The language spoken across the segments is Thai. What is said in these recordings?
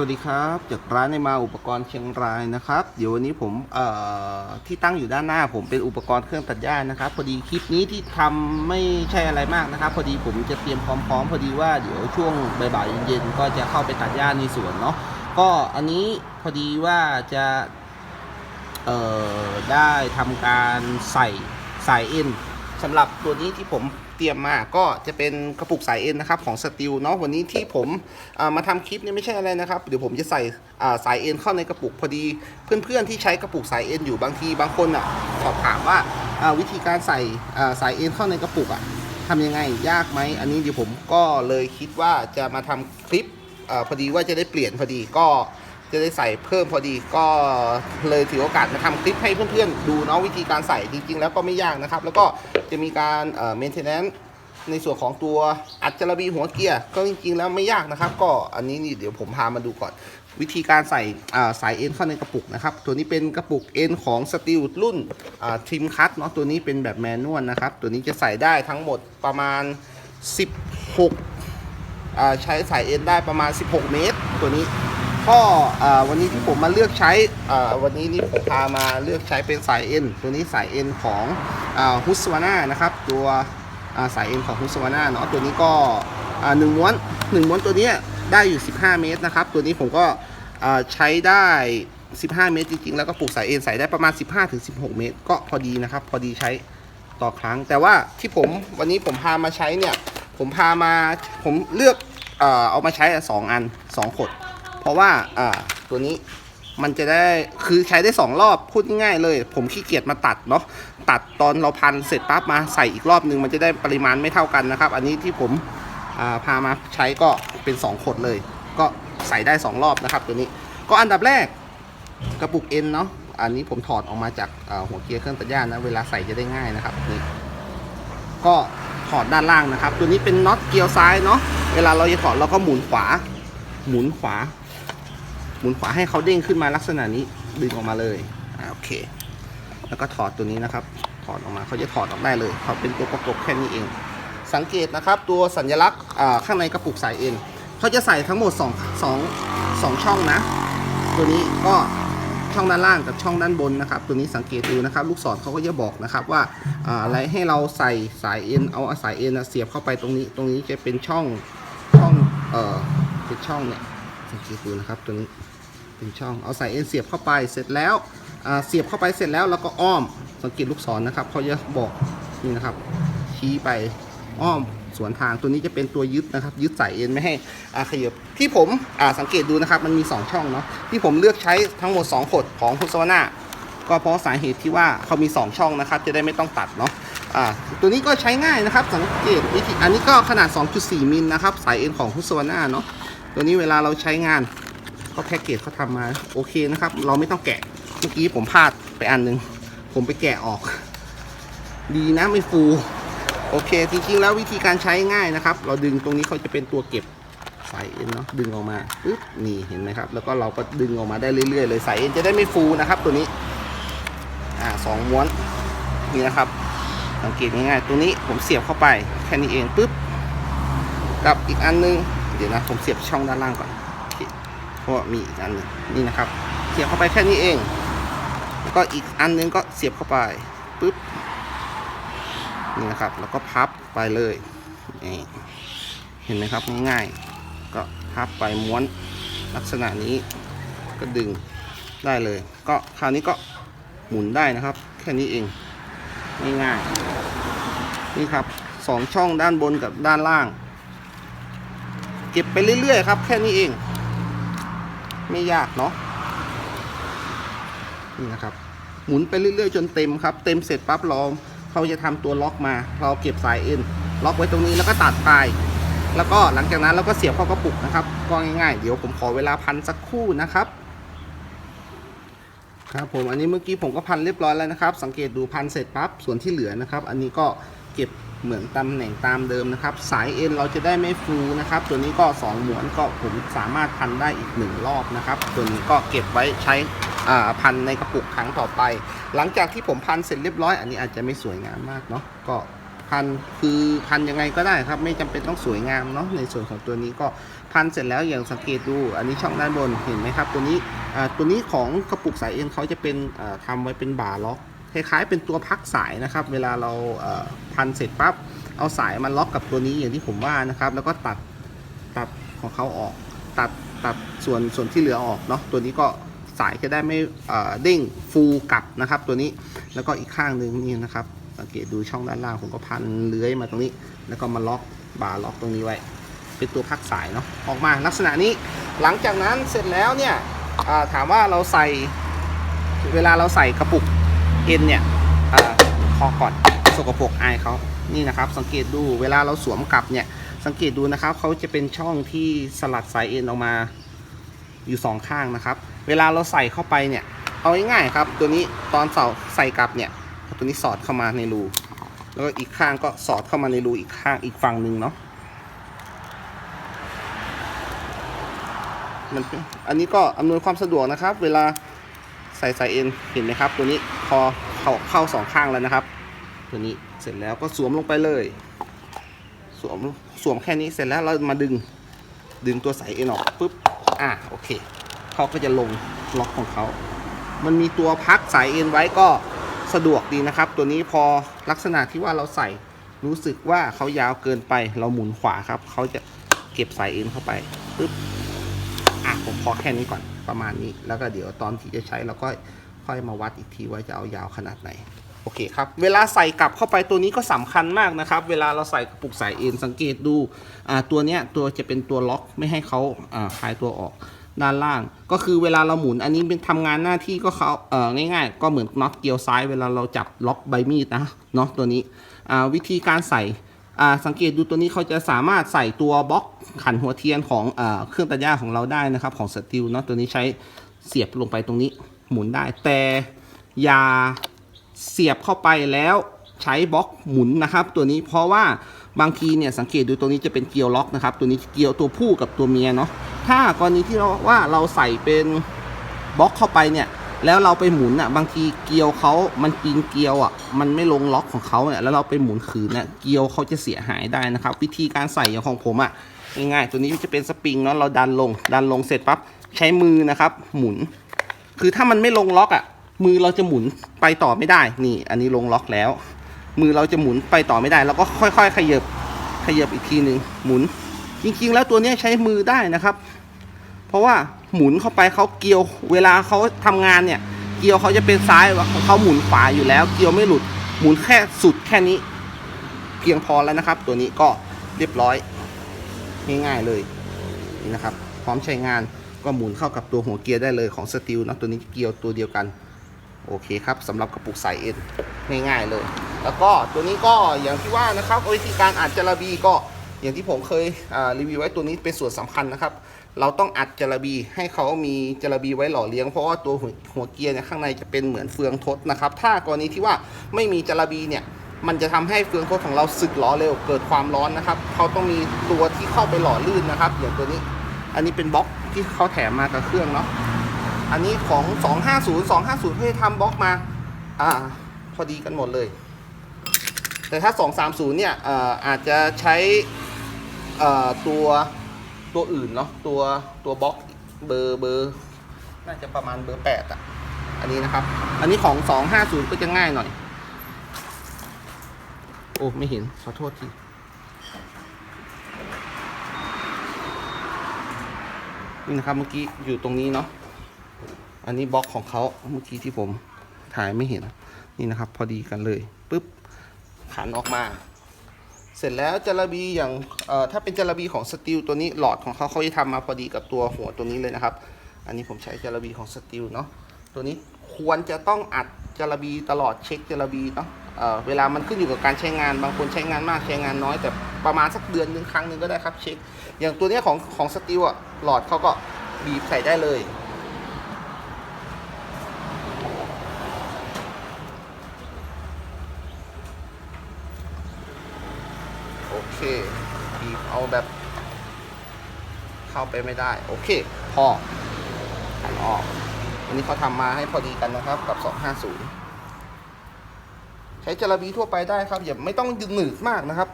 วัสดีครับ จากร้านในมาอุปกรณ์เชียงรายนะครับ เดี๋ยววันนี้ผมเอ่อที่ตั้งอยู่ด้านหน้า ผมเป็นอุปกรณ์เครื่องตัดหญ้านะครับพอดีคลิปนี้ที่ทำไม่ใช่อะไรมากนะครับ พอดีผมจะเตรียมพร้อมๆพอดีว่าเดี๋ยวช่วงบ่ายๆเย็นๆก็จะเข้าไปตัดหญ้าในสวนเนาะก็อันนี้พอดีว่าจะเอ่อได้ทำการใส่สายเอ็น สำหรับตัวนี้ที่ผมเตรียมมาก็จะเป็นกระปุกสายเอ็นนะครับของสติลเนาะวันนี้ที่ผมามาทำคลิปเนี่ยไม่ใช่อะไรนะครับเดี๋ยวผมจะใส่าสายเอ็นเข้าในกระปุกพอดี เพื่อนๆที่ใช้กระปุกสายเอ็นอยู่บางทีบางคนอะสอบถามว่าาวิธีการใส่าสายเอ็นเข้าในกระปุกอะทำยังไงยากไหมอันนี้เดี๋ยวผมก็เลยคิดว่าจะมาทำคลิปอพอดีว่าจะได้เปลี่ยนพอดีก็ จะได้ใส่เพิ่มพอดีก็เลยถือโอกาสมาทำคลิปให้เพื่อนๆ ดูเนาะวิธีการใส่จริงๆ แล้วก็ไม่ยากนะครับ แล้วก็จะมีการเอ่อ maintenance ในส่วนของตัวอัดจระบีหัวเกียร์ก็จริงๆ แล้วไม่ยากนะครับ ก็อันนี้นี่เดี๋ยวผมพามาดูก่อน วิธีการใส่อ่าสายเอ็นเข้าในกระปุกนะครับ ตัวนี้เป็นกระปุกเอ็นของสตีลรุ่นทิมคัตเนาะตัวนี้เป็นแบบแมนนวลนะครับ ตัวนี้จะใส่ได้ทั้งหมดประมาณ 16อ่าใช้สายเอ็นได้ประมาณ 16 เมตร ตัวนี้ ก็วันนี้ที่ผมมาเลือกใช้วันนี้นี่ผมพามาเลือกใช้เป็นสายเอ็นตัวนี้สายเอ็นของฮุสวาน่านะครับ ตัวสายเอ็นของฮุสวาน่าเนาะตัวนี้ก็หนึ่งม้วนหนึ่งม้วนตัวนี้ได้อยู่ 15 เมตรนะครับ ตัวนี้ผมก็ใช้ได้ 15 เมตรจริงๆ แล้วก็ปลูกสายเอ็นใส่ได้ประมาณ 15-16 เมตร ก็พอดีนะครับ พอดีใช้ต่อครั้ง แต่ว่าที่ผมวันนี้ผมพามาใช้เนี่ย ผมพามาผมเลือกเอามาใช้สองอันสองขด ราะว่าอ่าตัวนี้มันจะได้คือใช้ได้สองรอบพูดง่ายๆเลย ผมขี้เกียจมาตัดเนาะตัดตอนเราพันเสร็จปั๊บมาใส่อีกรอบนึงมันจะได้ปริมาณไม่เท่ากันนะครับ อันนี้ที่ผมอ่าพามาใช้ก็เป็น 2 ขดเลย ก็ใส่ได้ 2 รอบนะครับ ตัวนี้ก็อันดับแรกกระปุกเอ็นเนาะอันนี้ผมถอดออกมาจากหัวเกียร์เครื่องตัดหญ้านะเวลาใส่จะได้ง่ายนะครับนี่ก็ถอดด้านล่างนะครับ ตัวนี้เป็นน็อตเกียวซ้ายเนาะเวลาเราจะถอดเราก็หมุนขวา หมุนขวา หมุนขวาให้เขาเด้งขึ้นมาลักษณะนี้ดึงออกมาเลยอ่าโอเค แล้วก็ถอดตัวนี้นะครับ ถอดออกมาเขาจะถอดออกได้เลยเขาเป็นตัวประกบแค่นี้เอง สังเกตนะครับตัวสัญลักษณ์ข้างในกระปุกสายเอ็นเขาจะใส่ทั้งหมด2 2 2ช่องนะ ตัวนี้ก็ช่องด้านล่างกับช่องด้านบนนะครับ ตัวนี้สังเกตดูนะครับ ลูกศรเขาก็จะบอกนะครับว่าอ่าอะไรให้เราใส่สายเอ็นเอาสายเอ็นเสียบเข้าไปตรงนี้ ตรงนี้จะเป็นช่องช่องเอ่อเป็นช่องเนี่ย สังเกตดูนะครับตัวนี้เป็นช่องเอาสายเอ็นเสียบเข้าไปเสร็จแล้วเสียบเข้าไปเสร็จแล้วแล้วก็อ้อมสังเกตลูกศรนะครับเขาจะบอกนี่นะครับชี้ไปอ้อมสวนทางตัวนี้จะเป็นตัวยึดนะครับ ยึดสายเอ็นไม่ให้อาขยับที่ผมสังเกตดูนะครับ มันมี 2 ช่องเนาะที่ผมเลือกใช้ทั้งหมด 2 ขดของพุทธวนาก็เพราะสาเหตุที่ว่าเขามี 2 ช่องนะครับ จะได้ไม่ต้องตัดเนาะอ่าตัวนี้ก็ใช้ง่ายนะครับ สังเกตวิธีอันนี้ก็ขนาด 2.4 มิลนะครับ สายเอ็นของพุทธวนาเนาะ ตัวนี้เวลาเราใช้งานก็แพ็กเกจเขาทำมาโอเคนะครับ เราไม่ต้องแกะเมื่อกี้ผมพลาดไปอันหนึ่งผมไปแกะออก ดีนะไม่ฟู โอเค จริงๆแล้ววิธีการใช้ง่ายนะครับ เราดึงตรงนี้เขาจะเป็นตัวเก็บสายเอ็นเนาะดึงออกมาปึ๊บนี่เห็นไหมครับ แล้วก็เราก็ดึงออกมาได้เรื่อยๆเลยสายเอ็นจะได้ไม่ฟูนะครับตัวนี้อ่าสองม้วนนี่นะครับสังเกตง่ายๆตัวนี้ผมเสียบเข้าไปแค่นี้เองปึ๊บกับอีกอันนึง เดี๋ยวนะผมเสียบช่องด้านล่างก่อนเพราะว่ามีอีกอันนึงนี่นะครับ เสียบเข้าไปแค่นี้เอง แล้วก็อีกอันนึงก็เสียบเข้าไปปึ๊บนี่นะครับ แล้วก็พับไปเลยนี่เห็นไหมครับง่ายๆก็พับไปม้วนลักษณะนี้ก็ดึงได้เลย ก็คราวนี้ก็หมุนได้นะครับ แค่นี้เองง่ายๆนี่ครับสองช่องด้านบนกับด้านล่าง เก็บไปเรื่อยๆครับ แค่นี้เอง ไม่ยากเนาะนี่นะครับ หมุนไปเรื่อยๆ จนเต็มครับ เต็มเสร็จปั๊บเราเขาจะทำตัวล็อกมา เราเก็บสายเอ็นล็อกไว้ตรงนี้แล้วก็ตัดปลายแล้วก็หลังจากนั้นเราก็เสียบเข้ากระปุกนะครับ ก็ง่ายๆ เดี๋ยวผมขอเวลาพันสักครู่นะครับ ครับผมอันนี้เมื่อกี้ผมก็พันเรียบร้อยแล้วนะครับ สังเกตดูพันเสร็จปั๊บส่วนที่เหลือนะครับ อันนี้ก็เก็บ เหมือนตำแหน่งตามเดิมนะครับ สายเอ็นเราจะได้ไม่ฟูนะครับ ตัวนี้ก็ 2 หมวนก็ผมสามารถพันได้อีกหนึ่งรอบนะครับ ตัวนี้ก็เก็บไว้ใช้พันในกระปุกครั้งต่อไป หลังจากที่ผมพันเสร็จเรียบร้อย อันนี้อาจจะไม่สวยงามมากเนาะก็พันคือพันยังไงก็ได้ครับ ไม่จำเป็นต้องสวยงามเนาะในส่วนของตัวนี้ก็พันเสร็จแล้วอย่างสังเกตดู อันนี้ช่องด้านบนเห็นไหมครับ ตัวนี้ตัวนี้ของกระปุกสายเอ็นเขาจะเป็นอ่าทำไว้เป็นบ่าล็อก ล้ายๆ เป็นตัวพักสายนะครับ เวลาเราเพันเสร็จปั๊บเอาสายมาล็อกกับตัวนี้อย่างที่ผมว่านะครับ แล้วก็ตัดตัดของเขาออก ตัดตัดส่วนส่วนที่เหลือออกเนาะตัวนี้ก็สายจะได้ไม่เอ่อเด้งฟูกลับนะครับตัวนี้แล้วก็อีกข้างหนึ่งนี่นะครับสังเกตดูช่องด้านล่างผมก็พันเลื้อยมาตรงนี้ แล้วก็มาล็อกบ่าล็อกตรงนี้ไว้ เป็นตัวพักสายเนาะออกมาลักษณะนี้หลังจากนั้นเสร็จแล้วเนี่ยถามว่าเราใส่เวลาเราใส่กระปุก เอ็นเนี่ยอคอก่อนสกปรกอายเขานี่นะครับ สังเกตดูเวลาเราสวมกลับเนี่ย สังเกตดูนะครับเขาจะเป็นช่องที่สลัดสายเอ็นออกมาอยู่สองข้างนะครับ เวลาเราใส่เข้าไปเนี่ย เอาง่ายๆครับ ตัวนี้ตอนเสาใส่กลับเนี่ย ตัวนี้สอดเข้ามาในรู แล้วก็อีกข้างก็สอดเข้ามาในรูอีกข้างอีกฝั่งหนึ่งเนาะมันอันนี้ก็อำนวยความสะดวกนะครับ เวลา ใส่สายเอ็นเห็นไหมครับ ตัวนี้พอเข้าเข้าสองข้างแล้วนะครับ ตัวนี้เสร็จแล้วก็สวมลงไปเลย สวมสวมแค่นี้เสร็จแล้วเรามาดึงดึงตัวสายเอ็นออกปุ๊บอะโอเคเขาก็จะลงล็อกของเขา มันมีตัวพักสายเอ็นไว้ก็สะดวกดีนะครับ ตัวนี้พอลักษณะที่ว่าเราใส่รู้สึกว่าเขายาวเกินไป เราหมุนขวาครับเขาจะเก็บสายเอ็นเข้าไปปุ๊บ อะผมพอแค่นี้ก่อนประมาณนี้ แล้วก็เดี๋ยวตอนที่จะใช้เราก็ค่อยมาวัดอีกทีว่าจะเอายาวขนาดไหนโอเคครับเวลาใส่กลับเข้าไปตัวนี้ก็สำคัญมากนะครับ เวลาเราใส่กระปุกสายเอ็นสังเกตดูอ่าตัวเนี้ยตัวจะเป็นตัวล็อกไม่ให้เขาอ่าคลายตัวออกด้านล่าง ก็คือเวลาเราหมุนอันนี้เป็นทำงานหน้าที่ก็เขาเอ่อง่าย ๆ ก็เหมือนน็อตเกียวซ้าย เวลาเราจับล็อกใบมีดนะเนาะตัวนี้อ่าวิธีการใส่ สังเกตดูตัวนี้เขาจะสามารถใส่ตัวบล็อกขันหัวเทียนของอเครื่องตัดหญ้าของเราได้นะครับ ของสติลเนาะตัวนี้ใช้เสียบลงไปตรงนี้หมุนได้ แต่อย่าเสียบเข้าไปแล้วใช้บล็อกหมุนนะครับ ตัวนี้เพราะว่าบางทีเนี่ยสังเกตดูตัวนี้จะเป็นเกียวล็อกนะครับ ตัวนี้เกียวตัวผู้กับตัวเมียเนาะถ้ากรณีที่เราว่าเราใส่เป็นบล็อกเข้าไปเนี่ย แล้วเราไปหมุนอะ บางทีเกลียวเขามันปีนเกลียวอะ มันไม่ลงล็อกของเขาเนี่ย แล้วเราไปหมุนขืนเนี่ยเกลียวเขาจะเสียหายได้นะครับ วิธีการใส่อย่างของผมอะ ง่ายๆ ตัวนี้จะเป็นสปริงเนาะ เราดันลง ดันลงเสร็จปั๊บ ใช้มือนะครับ หมุน คือถ้ามันไม่ลงล็อกอะ มือเราจะหมุนไปต่อไม่ได้ นี่ อันนี้ลงล็อกแล้ว มือเราจะหมุนไปต่อไม่ได้เราก็ค่อยๆ ขยับ ขยับอีกทีหนึ่งหมุน จริงๆ แล้วตัวนี้ใช้มือได้นะครับ เพราะว่า หมุนเข้าไปเขาเกียว เวลาเขาทำงานเนี่ย เกียวเขาจะเป็นซ้ายเขาหมุนขวาอยู่แล้ว เกียวไม่หลุด หมุนแค่สุดแค่นี้ เพียงพอแล้วนะครับ ตัวนี้ก็เรียบร้อยง่ายๆเลยนี่นะครับ พร้อมใช้งานก็หมุนเข้ากับตัวหัวเกียร์ได้เลยของสตีลนะตัวนี้เกียวตัวเดียวกัน โอเคครับสำหรับกระปุกสายเอ็นง่ายๆเลย แล้วก็ตัวนี้ก็อย่างที่ว่านะครับวิธีการอัดจระบีก็อย่างที่ผมเคยรีวิวไว้ตัวนี้เป็นส่วนสำคัญนะครับ เราต้องอัดจระบีให้เขามีจระบีไว้หล่อเลี้ยงเพราะว่าตัวหัวหวเกียร์เนี่ยข้างในจะเป็นเหมือนเฟืองทดนะครับ ถ้ากรณีที่ว่าไม่มีจระบีเนี่ยมันจะทำให้เฟืองทดของเราสึกล่อเร็วเกิดความร้อนนะครับเขาต้องมีตัวที่เข้าไปหล่อลื่นนะครับอย่างตัวนี้ อันนี้เป็นบล็อกที่เขาแถมมากับเครื่องเนาะอันนี้ของ 250 250เพื่อทำบล็อกมาอ่าพอดีกันหมดเลย แต่ถ้า 230 เนี่ยเอ่ออาจจะใช้ตัว ตัวอื่นเนาะตัวตัวบล็อกเบอร์เบอร์น่าจะประมาณเบอร์8อะ อันนี้นะครับ อันนี้ของ250ก็จะง่ายหน่อย โอ้ ไม่เห็น ขอโทษทีนี่นะครับเมื่อกี้อยู่ตรงนี้เนาะอันนี้บล็อกของเขาเมื่อกี้ที่ผมถ่ายไม่เห็น นี่นะครับ พอดีกันเลยปุ๊บขันออกมา เสร็จแล้วจระบีอย่างถ้าเป็นจระบีของสตีลตัวนี้หลอดของเขาเขาจะทำมาพอดีกับตัวหัวตัวนี้เลยนะครับ อันนี้ผมใช้จระบีของสตีลเนาะตัวนี้ควรจะต้องอัดจระบีตลอดเช็คจระบีเนาะเเวลามันขึ้นอยู่กับการใช้งานบางคนใช้งานมากใช้งานน้อย แต่ประมาณสักเดือนหนึ่งครั้งหนึ่งก็ได้ครับเช็ค อย่างตัวนี้ของของสตีลอะหลอดเขาก็บีบใส่ได้เลย โอ เคบีบเอาแบบ เข้าไปไม่ได้ โอเคพอหันออก อันนี้เขาทำมาให้พอดีกันนะครับ กับ 250 ใช้จระบีทั่วไปได้ครับ อย่าไม่ต้องหนืดมากนะครับ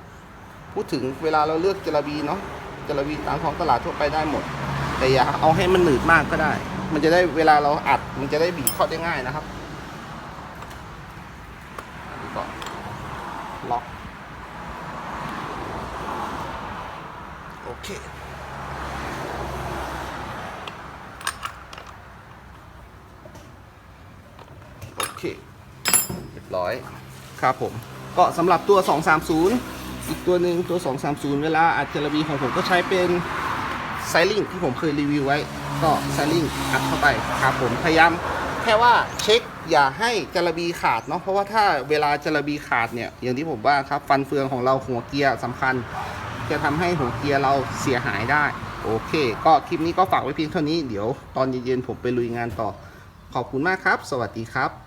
พูดถึงเวลาเราเลือกจระบีเนาะจระบีตามท้องตลาดทั่วไปได้หมด แต่อย่าเอาให้มันหนืดมากก็ได้ มันจะได้เวลาเราอัด มันจะได้บีบเข้าได้ง่ายนะครับอันนี้ก่อนล็อก โอ เค โอเค เรียบร้อย ครับผม ก็สำหรับตัว 230 อีกตัวหนึ่งตัว 230 เวลาอัดเจลบีของผมก็ใช้เป็นไซลิงที่ผมเคยรีวิวไว้ ก็ไซลิงอัดเข้าไปครับผมพยายามแค่ว่าเช็คอย่าให้จลาบีขาดเนาะเพราะว่าถ้าเวลาจลาบีขาดเนี่ยอย่างที่ผมว่าครับฟันเฟืองของเราหัวเกียร์สำคัญ จะทำให้หัวเกียร์เราเสียหายได้ โอเค ก็คลิปนี้ก็ฝากไว้เพียงเท่านี้เดี๋ยวตอนเย็นๆผมไปลุยงานต่อ ขอบคุณมากครับ สวัสดีครับ